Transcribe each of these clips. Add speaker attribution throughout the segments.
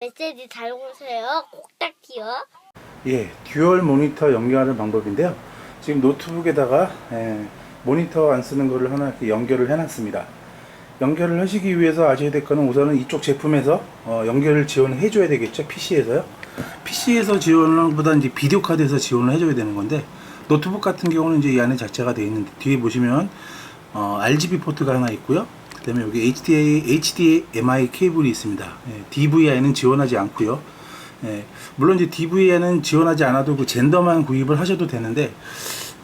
Speaker 1: 메시지 잘 오세요. 꼭딱지요.
Speaker 2: 예, 듀얼 모니터 연결하는 방법인데요. 지금 노트북에다가 예, 모니터 안 쓰는 거를 하나 이렇게 연결을 해놨습니다. 연결을 하시기 위해서 아셔야 될 거는 우선은 이쪽 제품에서 어, 연결을 지원해 줘야 되겠죠. PC에서요. PC에서 지원을 보다 이제 비디오 카드에서 지원을 해줘야 되는 건데 노트북 같은 경우는 이제 이 안에 자체가 되어 있는데 뒤에 보시면 어, RGB 포트가 하나 있고요. 그다음에 여기 HDMI, HDMI 케이블이 있습니다. 예, DVI는 지원하지 않고요. 예, 물론 이제 DVI는 지원하지 않아도 그 젠더만 구입을 하셔도 되는데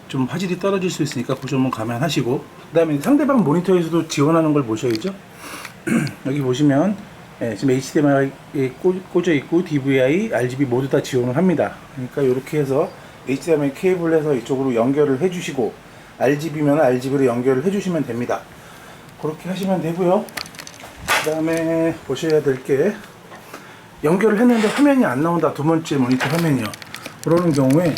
Speaker 2: 좀 화질이 떨어질 수 있으니까 그 점은 감안하시고 그다음에 상대방 모니터에서도 지원하는 걸 보셔야죠. 여기 보시면 예, 지금 HDMI에 꽂, 아 있고 DVI, RGB 모두 다 지원을 합니다. 그러니까 이렇게 해서 HDMI 케이블에서 이쪽으로 연결을 해주시고 RGB면 RGB로 연결을 해주시면 됩니다. 그렇게 하시면 되고요. 그 다음에 보셔야 될 게 연결을 했는데 화면이 안 나온다 두 번째 모니터 화면이요. 그러는 경우에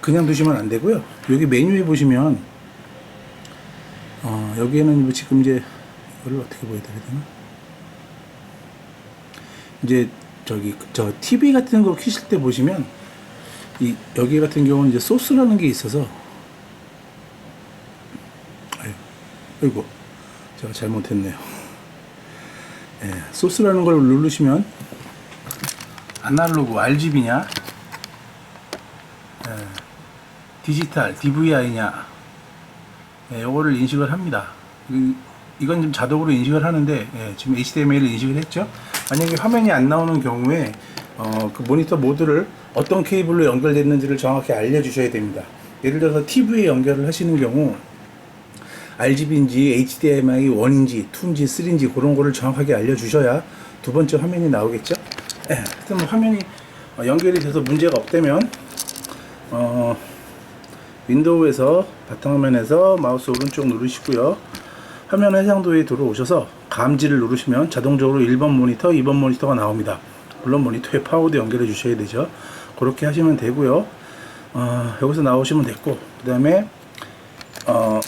Speaker 2: 그냥 두시면 안 되고요. 여기 메뉴에 보시면 어, 여기에는 뭐 지금 이제 이걸 어떻게 보여드려야 되나? 이제 저기 저 TV 같은 거 키실 때 보시면 이 여기 같은 경우는 이제 소스라는 게 있어서 아이고 제가 잘못했네요. 예, 소스라는 걸 누르시면 아날로그 RGB냐, 예, 디지털 DVI냐, 예, 요거를 인식을 합니다. 이- 이건 좀 자동으로 인식을 하는데 예, 지금 HDMI를 인식을 했죠. 만약에 화면이 안 나오는 경우에 어, 그 모니터 모드를 어떤 케이블로 연결됐는지를 정확히 알려주셔야 됩니다. 예를 들어서 TV에 연결을 하시는 경우 RGB인지 HDMI 1인지 2인지 3인지 그런 거를 정확하게 알려주셔야 두 번째 화면이 나오겠죠. 예, 하여튼 뭐 화면이 어, 연결이 돼서 문제가 없다면 어, 윈도우에서 바탕화면에서 마우스 오른쪽 누르시고요. 화면 해상도에 들어오셔서 감지를 누르시면 자동적으로 1번 모니터, 2번 모니터가 나옵니다. 물론 모니터에 파워도 연결해 주셔야 되죠. 그렇게 하시면 되고요. 어, 여기서 나오시면 됐고 그 다음에 어,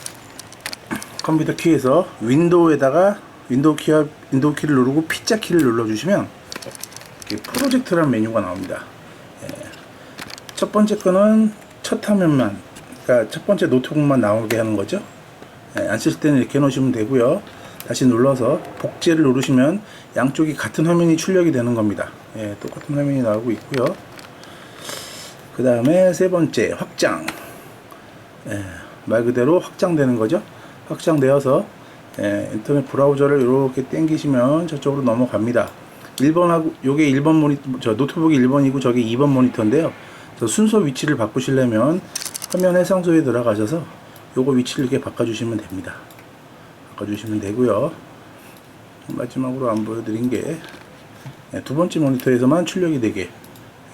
Speaker 2: 컴퓨터 키에서 윈도우에다가 윈도우 키 윈도우 키를 누르고 P자 키를 눌러주시면 프로젝트라는 메뉴가 나옵니다. 예. 첫 번째 거는 첫 화면만, 그러니까 첫 번째 노트북만 나오게 하는 거죠. 예, 안쓸 때는 이렇게 놓으시면 되고요. 다시 눌러서 복제를 누르시면 양쪽이 같은 화면이 출력이 되는 겁니다. 예, 똑같은 화면이 나오고 있고요. 그 다음에 세 번째 확장. 예, 말 그대로 확장되는 거죠. 확장되어서 예, 인터넷 브라우저를 이렇게 당기시면 저쪽으로 넘어갑니다. 1번하고 요게 1번 모니터 저 노트북이 1번이고 저게 2번 모니터인데요. 저 순서 위치를 바꾸시려면 화면 해상도에 들어가셔서 요거 위치를 이렇게 바꿔 주시면 됩니다. 바꿔 주시면 되고요. 마지막으로 안 보여드린 게 두 번째 모니터에서만 출력이 되게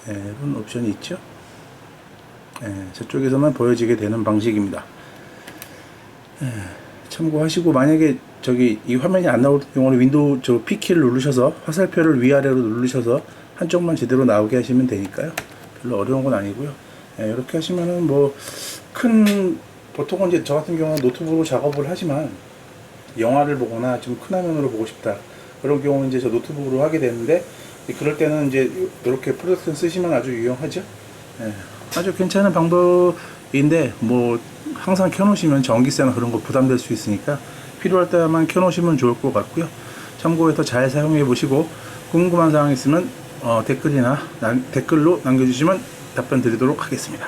Speaker 2: 예, 이런 옵션이 있죠. 예, 저쪽에서만 보여지게 되는 방식입니다. 예, 참고하시고 만약에 저기 이 화면이 안 나올 경우는 윈도우 저 P키를 누르셔서 화살표를 위아래로 누르셔서 한쪽만 제대로 나오게 하시면 되니까요. 별로 어려운 건 아니고요. 예, 이렇게 하시면은 뭐 큰 보통은 이제 저 같은 경우는 노트북으로 작업을 하지만 영화를 보거나 좀 큰 화면으로 보고 싶다 그런 경우는 이제 저 노트북으로 하게 되는데 그럴 때는 이제 이렇게 프로젝트 쓰시면 아주 유용하죠. 예, 아주 괜찮은 방법 인데 뭐 항상 켜놓으시면 전기세나 그런 거 부담될 수 있으니까 필요할 때만 켜놓으시면 좋을 것 같고요. 참고해서 잘 사용해 보시고 궁금한 사항 있으면 어, 댓글이나 남- 댓글로 남겨주시면 답변 드리도록 하겠습니다.